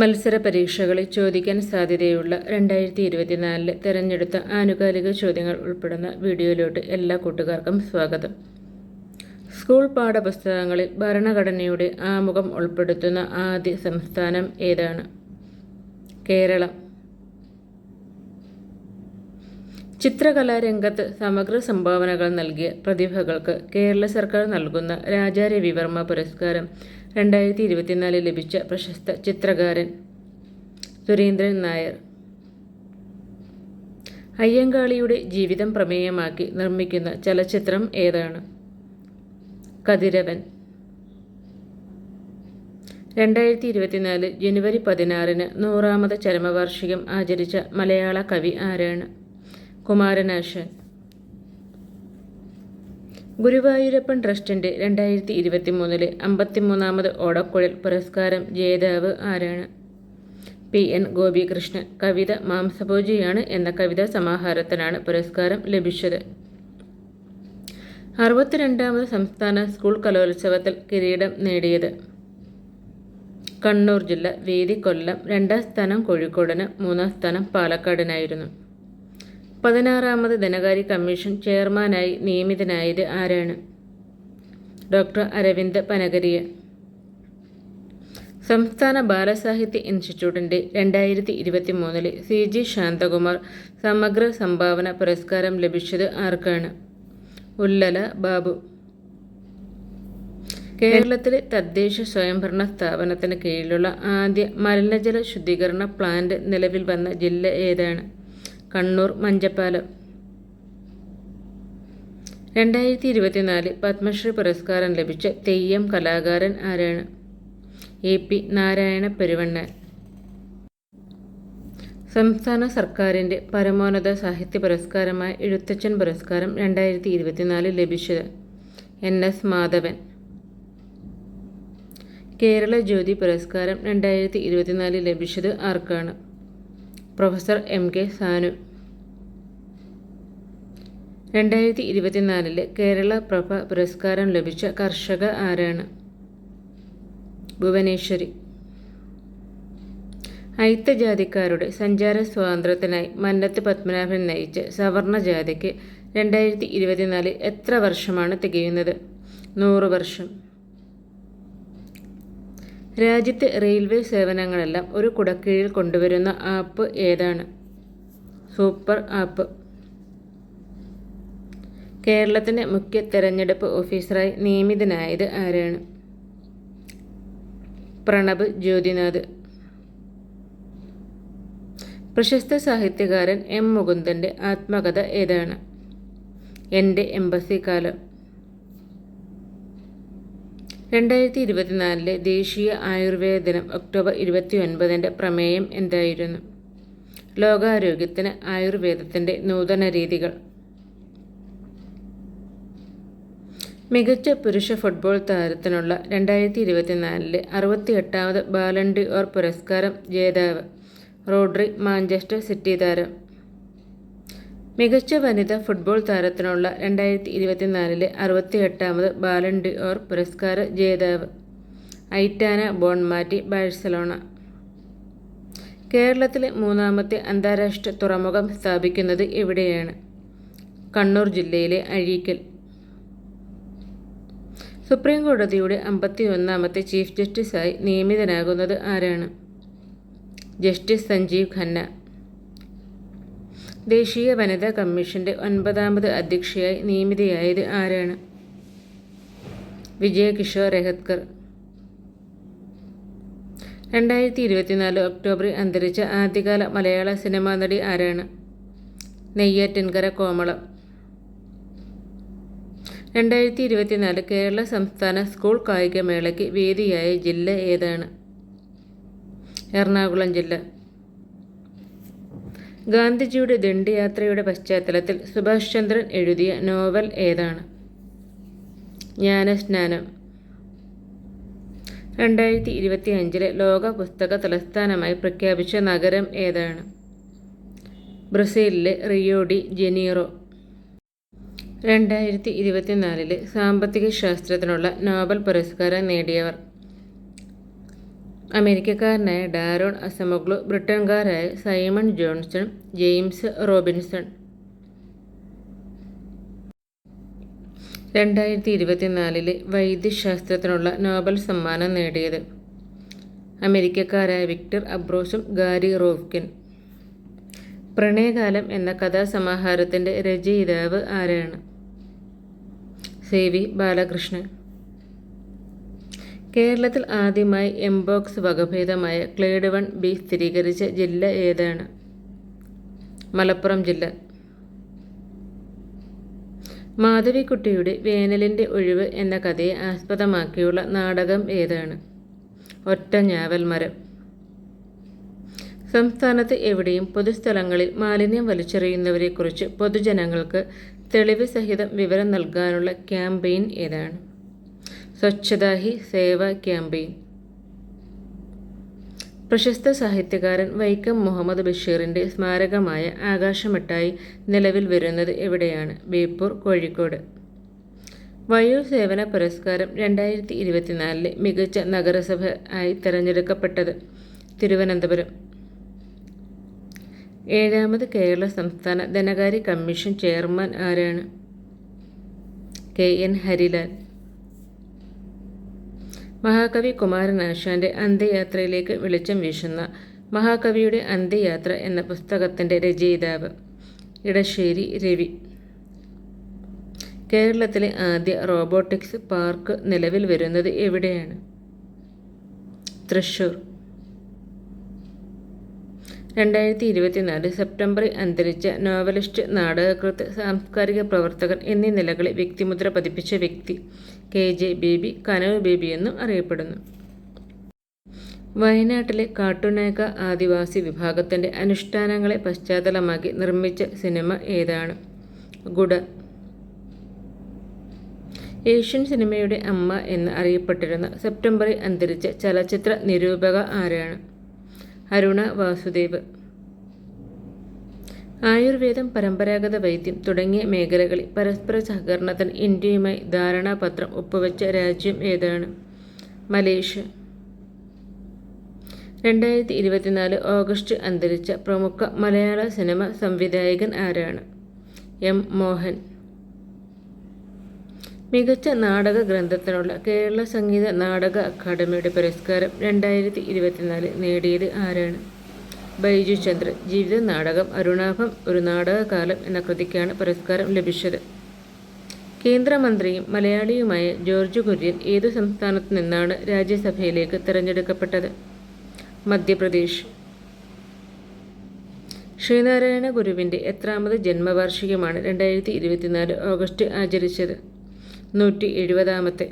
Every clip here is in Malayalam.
മത്സര പരീക്ഷകളിൽ ചോദിക്കാൻ സാധ്യതയുള്ള രണ്ടായിരത്തി ഇരുപത്തിനാലിലെ തിരഞ്ഞെടുത്ത ആനുകാലിക ചോദ്യങ്ങൾ ഉൾപ്പെടുന്ന വീഡിയോയിലോട്ട് എല്ലാ കൂട്ടുകാർക്കും സ്വാഗതം. സ്കൂൾ പാഠപുസ്തകങ്ങളിൽ ഭരണഘടനയുടെ ആമുഖം ഉൾപ്പെടുത്തുന്ന ആദ്യ സംസ്ഥാനം ഏതാണ്? കേരളം. ചിത്രകലാരംഗത്ത് സമഗ്ര സംഭാവനകൾ നൽകിയ പ്രതിഭകൾക്ക് കേരള സർക്കാർ നൽകുന്ന രാജാ രവിവർമ്മ പുരസ്കാരം രണ്ടായിരത്തി ഇരുപത്തിനാലിൽ ലഭിച്ച പ്രശസ്ത ചിത്രകാരൻ സുരേന്ദ്രൻ നായർ. അയ്യങ്കാളിയുടെ ജീവിതം പ്രമേയമാക്കി നിർമ്മിക്കുന്ന ചലച്ചിത്രം ഏതാണ്? കതിരവൻ. രണ്ടായിരത്തി ഇരുപത്തിനാല് ജനുവരി പതിനാറിന് നൂറാമത് ചരമവാർഷികം ആചരിച്ച മലയാള കവി ആരാണ്? കുമാരനാശൻ. ഗുരുവായൂരപ്പൻ ട്രസ്റ്റിന്റെ രണ്ടായിരത്തി ഇരുപത്തി മൂന്നിലെ അമ്പത്തിമൂന്നാമത് ഓടക്കുഴൽ പുരസ്കാരം ജേതാവ് ആരാണ്? പി. എൻ. ഗോപികൃഷ്ണൻ. കവിത മാംസഭോജിയാണ് എന്ന കവിതാ സമാഹാരത്തിനാണ് പുരസ്കാരം ലഭിച്ചത്. അറുപത്തിരണ്ടാമത് സംസ്ഥാന സ്കൂൾ കലോത്സവത്തിൽ കിരീടം നേടിയത്. കണ്ണൂർ ജില്ല വേദി കൊല്ലം രണ്ടാം സ്ഥാനം കോഴിക്കോടിന് മൂന്നാം സ്ഥാനം പാലക്കാടിനായിരുന്നു. പതിനാറാമത് ധനകാര്യ കമ്മീഷൻ ചെയർമാനായി നിയമിതനായത് ആരാണ്? ഡോക്ടർ അരവിന്ദ് പനഗരിയ സംസ്ഥാന ബാലസാഹിത്യ ഇൻസ്റ്റിറ്റ്യൂട്ടിന്റെ രണ്ടായിരത്തി ഇരുപത്തി മൂന്നിലെ സി. ജി. ശാന്തകുമാർ സമഗ്ര സംഭാവന പുരസ്കാരം ലഭിച്ചത് ആർക്കാണ്? ഉല്ലല ബാബു. കേരളത്തിലെ തദ്ദേശ സ്വയംഭരണ സ്ഥാപനത്തിന് കീഴിലുള്ള ആദ്യ മലിനജല ശുദ്ധീകരണ പ്ലാന്റ് നിലവിൽ വന്ന ജില്ല ഏതാണ്? കണ്ണൂർ മഞ്ചപ്പാലം. രണ്ടായിരത്തി ഇരുപത്തിനാല് പത്മശ്രീ പുരസ്കാരം ലഭിച്ച തെയ്യം കലാകാരൻ ആരാണ്? A P Narayana Peruvannan. സംസ്ഥാന സർക്കാരിന്റെ പരമോന്നത സാഹിത്യ പുരസ്കാരമായ എഴുത്തച്ഛൻ പുരസ്കാരം രണ്ടായിരത്തി ഇരുപത്തിനാലിൽ ലഭിച്ചത് എൻ എസ് മാധവൻ. കേരള ജ്യോതി പുരസ്കാരം രണ്ടായിരത്തി ഇരുപത്തിനാലിൽ ലഭിച്ചത് ആർക്കാണ്? Professor M K Sanu. രണ്ടായിരത്തി ഇരുപത്തിനാലിൽ കേരള പ്രഭ പുരസ്കാരം ലഭിച്ച കർഷക ആരാണ്? ഭുവനേശ്വരി. അയിത്തജാതിക്കാരുടെ സഞ്ചാര സ്വാതന്ത്ര്യത്തിനായി മന്നത്ത് പത്മനാഭൻ നയിച്ച സവർണ ജാതിക്ക് രണ്ടായിരത്തി ഇരുപത്തിനാലിൽ എത്ര വർഷമാണ് തികയുന്നത്? നൂറ് വർഷം. രാജ്യത്തെ റെയിൽവേ സേവനങ്ങളെല്ലാം ഒരു കുടക്കീഴിൽ കൊണ്ടുവരുന്ന ആപ്പ് ഏതാണ്? Super app. കേരളത്തിന്റെ മുഖ്യ തെരഞ്ഞെടുപ്പ് ഓഫീസറായി നിയമിതനായത് ആരാണ്? പ്രണബ് ജ്യോതിനാഥ്. പ്രശസ്ത സാഹിത്യകാരൻ എം മുകുന്ദന്റെ ആത്മകഥ ഏതാണ്? എന്റെ എംബസി കാലം. രണ്ടായിരത്തി ഇരുപത്തിനാലിലെ ദേശീയ ആയുർവേദ ദിനം ഒക്ടോബർ ഇരുപത്തി ഒൻപതിന്റെ പ്രമേയം എന്തായിരുന്നു? ലോകാരോഗ്യത്തിന് ആയുർവേദത്തിന്റെ നൂതന രീതികൾ. മികച്ച പുരുഷ ഫുട്ബോൾ താരത്തിനുള്ള രണ്ടായിരത്തി ഇരുപത്തിനാലിലെ അറുപത്തി എട്ടാമത് ബാലൻഡി ഓർ പുരസ്കാരം ജേതാവ് റോഡ്രി മാഞ്ചസ്റ്റർ സിറ്റി താരം. മികച്ച വനിതാ ഫുട്ബോൾ താരത്തിനുള്ള രണ്ടായിരത്തി ഇരുപത്തിനാലിലെ അറുപത്തി എട്ടാമത് ബാലൻഡി ഓർ പുരസ്കാര ജേതാവ്. Aitana Bonmati Barcelona. കേരളത്തിലെ മൂന്നാമത്തെ അന്താരാഷ്ട്ര തുറമുഖം സ്ഥാപിക്കുന്നത് എവിടെയാണ് കണ്ണൂർ ജില്ലയിലെ അഴീക്കൽ. സുപ്രീം കോടതിയുടെ അമ്പത്തി ഒന്നാമത്തെ ചീഫ് ജസ്റ്റിസായി നിയമിതനാകുന്നത് ആരാണ്? ജസ്റ്റിസ് സഞ്ജീവ് ഖന്ന. ദേശീയ വനിതാ കമ്മീഷന്റെ ഒൻപതാമത് അധ്യക്ഷയായി നിയമിതയായത് ആരാണ്? വിജയകിഷോർ രഹത്കർ. രണ്ടായിരത്തി ഇരുപത്തിനാല് ഒക്ടോബറിൽ അന്തരിച്ച ആദ്യകാല മലയാള സിനിമാ നടി ആരാണ്? നെയ്യാറ്റിൻകര കോമളം. രണ്ടായിരത്തി ഇരുപത്തിനാല് കേരള സംസ്ഥാന സ്കൂൾ കായികമേളയ്ക്ക് വേദിയായ ജില്ല ഏതാണ്? എറണാകുളം ജില്ല. ഗാന്ധിജിയുടെ ദണ്ഡിയാത്രയുടെ പശ്ചാത്തലത്തിൽ സുഭാഷ് ചന്ദ്രൻ എഴുതിയ നോവൽ ഏതാണ്? ജ്ഞാനസ്നാനം. രണ്ടായിരത്തി ഇരുപത്തി അഞ്ചിലെ ലോക പുസ്തക തലസ്ഥാനമായി പ്രഖ്യാപിച്ച നഗരം ഏതാണ്? ബ്രസീലിലെ റിയോ ഡി ജനീറോ. രണ്ടായിരത്തി ഇരുപത്തിനാലിൽ സാമ്പത്തിക ശാസ്ത്രത്തിനുള്ള നോബൽ പുരസ്കാരം നേടിയവർ. അമേരിക്കക്കാരനായ ഡാരോൺ അസമഗ്ലു ബ്രിട്ടൻകാരായ സൈമൺ ജോൺസൺ ജെയിംസ് റോബിൻസൺ. രണ്ടായിരത്തി ഇരുപത്തിനാലിലെ വൈദ്യശാസ്ത്രത്തിനുള്ള നോബൽ സമ്മാനം നേടിയത് അമേരിക്കക്കാരായ വിക്ടർ അബ്രോസും ഗാരി റോവ്കിൻ. പ്രണയകാലം എന്ന കഥാസമാഹാരത്തിന്റെ രചയിതാവ് ആരാണ്? C V Balakrishnan. കേരളത്തിൽ ആദ്യമായി എംബോക്സ് വകഭേദമായ ക്ലേഡ് വൺ ബി സ്ഥിരീകരിച്ച ജില്ല ഏതാണ്? മലപ്പുറം ജില്ല. മാധവിക്കുട്ടിയുടെ വേനലിന്റെ ഒഴിവ് എന്ന കഥയെ ആസ്പദമാക്കിയുള്ള നാടകം ഏതാണ്? ഒറ്റ ഞാവൽ മരം. സംസ്ഥാനത്ത് എവിടെയും പൊതുസ്ഥലങ്ങളിൽ മാലിന്യം വലിച്ചെറിയുന്നവരെക്കുറിച്ച് പൊതുജനങ്ങൾക്ക് തെളിവ് സഹിതം വിവരം നൽകാനുള്ള ക്യാമ്പയിൻ ഏതാണ്? സ്വച്ഛതാ ഹി സേവ ക്യാമ്പയിൻ. പ്രശസ്ത സാഹിത്യകാരൻ വൈക്കം മുഹമ്മദ് ബഷീറിന്റെ സ്മാരകമായ ആകാശമിട്ടായി നിലവിൽ വരുന്നത് എവിടെയാണ്? ബേപ്പൂർ കോഴിക്കോട്. വയോസേവന പുരസ്കാരം രണ്ടായിരത്തി ഇരുപത്തിനാലിലെ മികച്ച നഗരസഭ ആയി തിരഞ്ഞെടുക്കപ്പെട്ടത് തിരുവനന്തപുരം. ഏഴാമത് കേരള സംസ്ഥാന ധനകാര്യ കമ്മീഷൻ ചെയർമാൻ ആരാണ്? K N Harilal. മഹാകവി കുമാരനാശാന്റെ അന്ത്യയാത്രയിലേക്ക് വെളിച്ചം വീശുന്ന മഹാകവിയുടെ അന്ത്യയാത്ര എന്ന പുസ്തകത്തിന്റെ രചയിതാവ് ഇടശ്ശേരി രവി. കേരളത്തിലെ ആദ്യ റോബോട്ടിക്സ് പാർക്ക് നിലവിൽ വരുന്നത് എവിടെയാണ്? തൃശൂർ രണ്ടായിരത്തി ഇരുപത്തിനാല് സെപ്റ്റംബറിൽ അന്തരിച്ച നോവലിസ്റ്റ് നാടകകൃത്ത് സാംസ്കാരിക പ്രവർത്തകൻ എന്നീ നിലകളിൽ വ്യക്തിമുദ്ര പതിപ്പിച്ച വ്യക്തി കെ ജെ ബേബി കനവ് ബേബി എന്നും അറിയപ്പെടുന്നു. വയനാട്ടിലെ കാട്ടുനേക ആദിവാസി വിഭാഗത്തിന്റെ അനുഷ്ഠാനങ്ങളെ പശ്ചാത്തലമാക്കി നിർമ്മിച്ച സിനിമ ഏതാണ്? ഗുഡ. ഏഷ്യൻ സിനിമയുടെ അമ്മ എന്ന് അറിയപ്പെട്ടിരുന്ന സെപ്റ്റംബറിൽ അന്തരിച്ച ചലച്ചിത്ര നിരൂപക ആരാണ്? അരുണ വാസുദേവ്. ആയുർവേദം പരമ്പരാഗത വൈദ്യം തുടങ്ങിയ മേഖലകളിൽ പരസ്പര സഹകരണത്തിന് ഇന്ത്യയുമായി ധാരണാപത്രം ഒപ്പുവെച്ച രാജ്യം ഏതാണ്? മലേഷ്യ. രണ്ടായിരത്തി ഇരുപത്തിനാല് ഓഗസ്റ്റ് അന്തരിച്ച പ്രമുഖ മലയാള സിനിമ സംവിധായകൻ ആരാണ്? എം മോഹൻ. മികച്ച നാടക ഗ്രന്ഥത്തിനുള്ള കേരള സംഗീത നാടക അക്കാദമിയുടെ പുരസ്കാരം രണ്ടായിരത്തി ഇരുപത്തിനാല് നേടിയത് ആരാണ്? ബൈജു ചന്ദ്രൻ. ജീവിത നാടകം അരുണാഭം ഒരു നാടകകാലം എന്ന കൃതിക്കാണ് പുരസ്കാരം ലഭിച്ചത്. കേന്ദ്രമന്ത്രിയും മലയാളിയുമായ ജോർജ് കുര്യൻ ഏതു സംസ്ഥാനത്തു നിന്നാണ് രാജ്യസഭയിലേക്ക് തിരഞ്ഞെടുക്കപ്പെട്ടത്? മധ്യപ്രദേശ്. ശ്രീനാരായണ ഗുരുവിന്റെ എത്രാമത് ജന്മവാർഷികമാണ് രണ്ടായിരത്തി ഇരുപത്തിനാല് ഓഗസ്റ്റ് ആചരിച്ചത്. നൂറ്റി എഴുപതാമത്തെ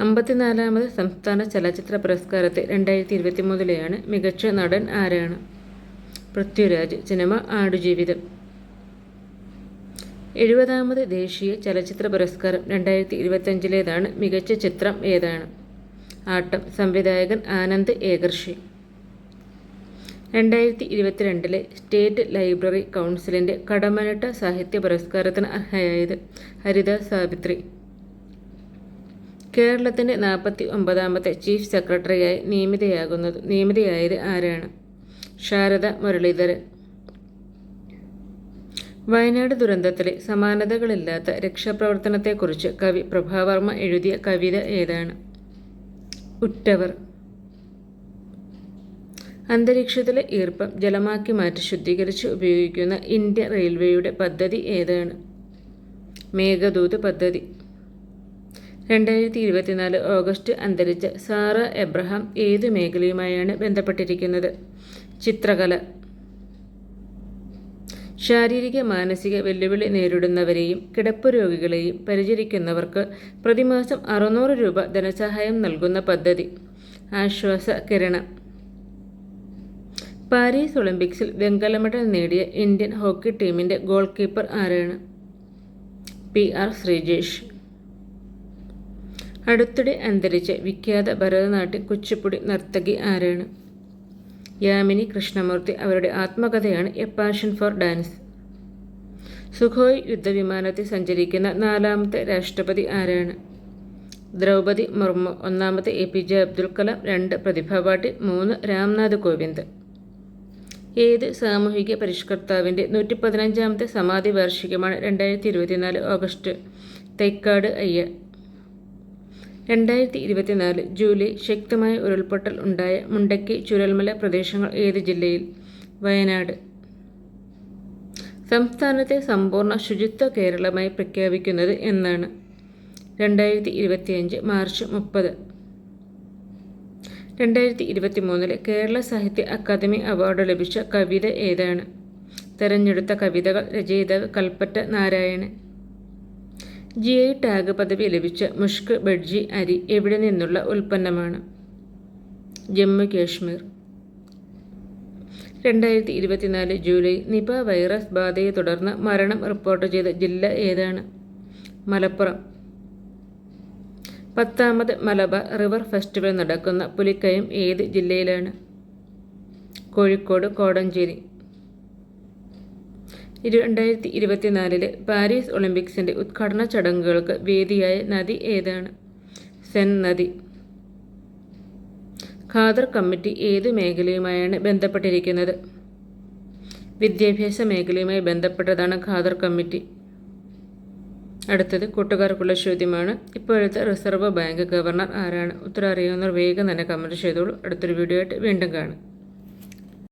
അമ്പത്തിനാലാമത് സംസ്ഥാന ചലച്ചിത്ര പുരസ്കാരത്തെ രണ്ടായിരത്തി ഇരുപത്തി മൂന്നിലെയാണ് മികച്ച നടൻ ആരാണ്? പൃഥ്വിരാജ് സിനിമ ആടുജീവിതം. എഴുപതാമത് ദേശീയ ചലച്ചിത്ര പുരസ്കാരം രണ്ടായിരത്തി ഇരുപത്തഞ്ചിലേതാണ് മികച്ച ചിത്രം ഏതാണ്? ആട്ടം സംവിധായകൻ ആനന്ദ് ഏകർഷി. രണ്ടായിരത്തി ഇരുപത്തിരണ്ടിലെ സ്റ്റേറ്റ് ലൈബ്രറി കൗൺസിലിന്റെ കടമനിട്ട സാഹിത്യ പുരസ്കാരത്തിന് അർഹയായത് ഹരിത സാവിത്രി. കേരളത്തിന്റെ നാൽപ്പത്തി ഒമ്പതാമത്തെ ചീഫ് സെക്രട്ടറിയായി നിയമിതയാകുന്നത് നിയമിതയായത് ആരാണ്? ശാരദ മുരളീധരൻ. വയനാട് ദുരന്തത്തിലെ സമാനതകളില്ലാത്ത രക്ഷാപ്രവർത്തനത്തെക്കുറിച്ച് കവി പ്രഭാവർമ്മ എഴുതിയ കവിത ഏതാണ്? ഉറ്റവർ. അന്തരീക്ഷത്തിലെ ഈർപ്പം ജലമാക്കി മാറ്റി ശുദ്ധീകരിച്ച് ഉപയോഗിക്കുന്ന ഇന്ത്യ റെയിൽവേയുടെ പദ്ധതി ഏതാണ്? മേഘദൂത് പദ്ധതി. രണ്ടായിരത്തി ഇരുപത്തിനാല് ഓഗസ്റ്റ് അന്തരിച്ച സാറ എബ്രഹാം ഏത് മേഖലയുമായാണ് ബന്ധപ്പെട്ടിരിക്കുന്നത്? ചിത്രകല. ശാരീരിക മാനസിക വെല്ലുവിളി നേരിടുന്നവരെയും കിടപ്പ് രോഗികളെയും പരിചരിക്കുന്നവർക്ക് പ്രതിമാസം അറുന്നൂറ് രൂപ ധനസഹായം നൽകുന്ന പദ്ധതി. ആശ്വാസ കിരണം. പാരീസ് ഒളിമ്പിക്സിൽ വെങ്കല മെഡൽ നേടിയ ഇന്ത്യൻ ഹോക്കി ടീമിന്റെ ഗോൾ കീപ്പർ ആരാണ്? P R Sreejesh. അടുത്തിടെ അന്തരിച്ച വിഖ്യാത ഭരതനാട്യം കുച്ചിപ്പുടി നർത്തകി ആരാണ്? യാമിനി കൃഷ്ണമൂർത്തി അവരുടെ ആത്മകഥയാണ് a passion for dance. Sukhoi യുദ്ധവിമാനത്തിൽ സഞ്ചരിക്കുന്ന നാലാമത്തെ രാഷ്ട്രപതി ആരാണ്? ദ്രൗപദി മുർമു ഒന്നാമത്തെ A P J Abdul Kalam രണ്ട് പ്രതിഭ പാട്ടീൽ മൂന്ന് രാംനാഥ് കോവിന്ദ്. ഏത് സാമൂഹിക പരിഷ്കർത്താവിന്റെ നൂറ്റി പതിനഞ്ചാമത്തെ സമാധി വാർഷികമാണ് രണ്ടായിരത്തി ഇരുപത്തിനാല് ഓഗസ്റ്റ്? തൈക്കാട് അയ്യ രണ്ടായിരത്തി ഇരുപത്തിനാല് ജൂലൈ ശക്തമായ ഉരുൾപൊട്ടൽ ഉണ്ടായ മുണ്ടക്കി ചുരൽമല പ്രദേശങ്ങൾ ഏത് ജില്ലയിൽ? വയനാട്. സംസ്ഥാനത്തെ സമ്പൂർണ ശുചിത്വ കേരളമായി പ്രഖ്യാപിക്കുന്നത് എന്നാണ്. രണ്ടായിരത്തി ഇരുപത്തിയഞ്ച് മാർച്ച് മുപ്പത്. രണ്ടായിരത്തി ഇരുപത്തി മൂന്നിലെ കേരള സാഹിത്യ അക്കാദമി അവാർഡ് ലഭിച്ച കവിത ഏതാണ്? തെരഞ്ഞെടുത്ത കവിതകൾ രചയിതാവ് Kalpetta Narayanan. G. I. Tag പദവി ലഭിച്ച മുഷ്ക് ബഡ്ജി അരി എവിടെ നിന്നുള്ള ഉൽപ്പന്നമാണ്? ജമ്മു കാശ്മീർ. രണ്ടായിരത്തി ഇരുപത്തിനാല് ജൂലൈ നിപ വൈറസ് ബാധയെ തുടർന്ന് മരണം റിപ്പോർട്ട് ചെയ്ത ജില്ല ഏതാണ്? മലപ്പുറം. പത്താമത് മലബാർ റിവർ ഫെസ്റ്റിവൽ നടക്കുന്ന പുലിക്കയം ഏത് ജില്ലയിലാണ്? കോഴിക്കോട് കോടഞ്ചേരി. രണ്ടായിരത്തി ഇരുപത്തിനാലിലെ പാരീസ് ഒളിമ്പിക്സിന്റെ ഉദ്ഘാടന ചടങ്ങുകൾക്ക് വേദിയായ നദി ഏതാണ്? സെൻ നദി. ഖാദർ കമ്മിറ്റി ഏത് മേഖലയുമായാണ് ബന്ധപ്പെട്ടിരിക്കുന്നത്? വിദ്യാഭ്യാസ മേഖലയുമായി ബന്ധപ്പെട്ടതാണ് ഖാദർ കമ്മിറ്റി. അടുത്തത് കൂട്ടുകാർക്കുള്ള ചോദ്യമാണ്. ഇപ്പോഴത്തെ റിസർവ് ബാങ്ക് ഗവർണർ ആരാണ്? ഉത്തരം അറിയാവുന്നവർ വേഗം തന്നെ കമന്റ് ചെയ്തോളൂ. അടുത്തൊരു വീഡിയോ ആയിട്ട് വീണ്ടും കാണാം.